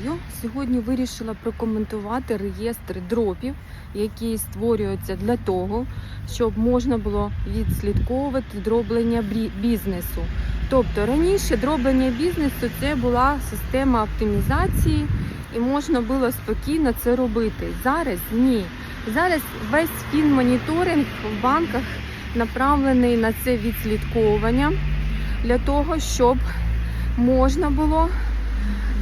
Вітаю! Сьогодні вирішила прокоментувати реєстр дропів, який створюється для того, щоб можна було відслідковувати дроблення бізнесу. Тобто раніше дроблення бізнесу це була система оптимізації, і можна було спокійно це робити. Зараз ні. Зараз весь фінмоніторинг в банках направлений на це відслідковування для того, щоб можна було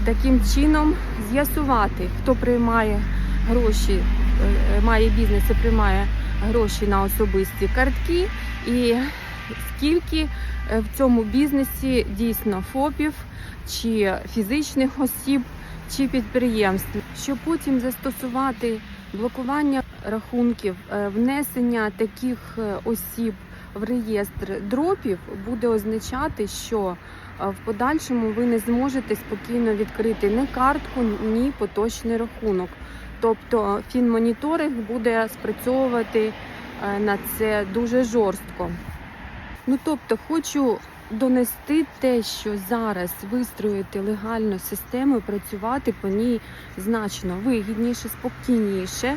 таким чином з'ясувати, хто приймає гроші, е, має бізнес і приймає гроші на особисті картки, і скільки е, в цьому бізнесі дійсно ФОПів чи фізичних осіб, чи підприємств, щоб потім застосувати блокування рахунків, е, внесення таких осіб в реєстр дропів буде означати, що е, в подальшому ви не зможете спокійно відкрити ні картку, ні поточний рахунок. Тобто фінмоніторинг буде спрацьовувати е, на це дуже жорстко. Ну тобто, хочу донести те, що зараз вистроїти легальну систему, працювати по ній значно вигідніше, спокійніше,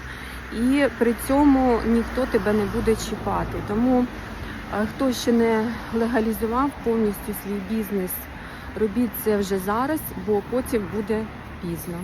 і при цьому ніхто тебе не буде чіпати. Тому Хто ще не легалізував повністю свій бізнес, робіть це вже зараз, бо потім буде пізно.